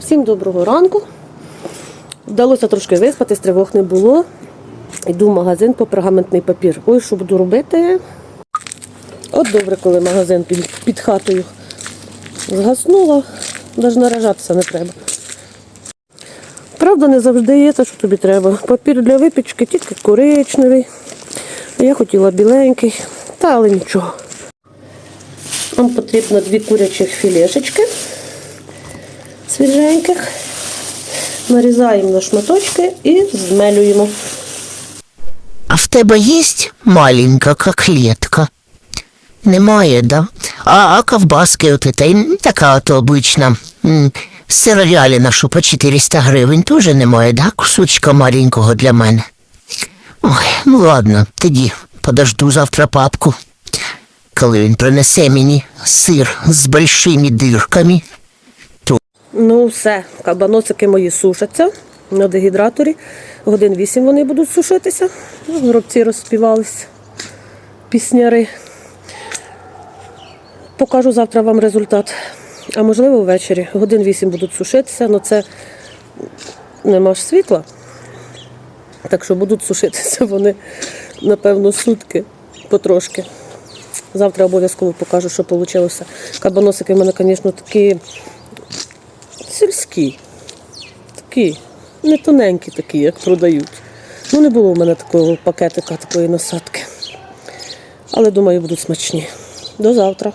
Всім доброго ранку. Вдалося трошки виспатись, тривог не було. Йду в магазин по пергаментний папір. Ой, що буду робити? От добре, коли магазин під, під хатою згаснула, навіть наражатися не треба. Правда, не завжди є те, що тобі треба. Папір для випічки тільки коричневий. Я хотіла біленький, та але нічого. Нам потрібно дві курячих філешечки свіженьких. Нарізаємо на шматочки і змелюємо. А в тебе есть маленька коклетка? Немає, да? А, а ковбаски от этой, така от обична. м, Сировяліна, що по 400 гривень, теж немає, да? Кусочка маленького для мене. Ой, ну ладно, тоді подожду завтра папку, коли він принесе мені сир з большими дирками. Ну, все, кабаносики мої сушаться на дегідраторі. Годин вісім вони будуть сушитися. Ну, Горобці розспівались, пісняри. Покажу завтра вам результат. А можливо ввечері. Годин вісім будуть сушитися, але це нема ж світла. Так що будуть сушитися вони, напевно, сутки потрошки. Завтра обов'язково покажу, що вийшло. Кабаносики в мене, звісно, такі сільські. Такі, не тоненькі такі, як продають. Ну, не було в мене такого пакетика, такої насадки. Але думаю, будуть смачні. До завтра.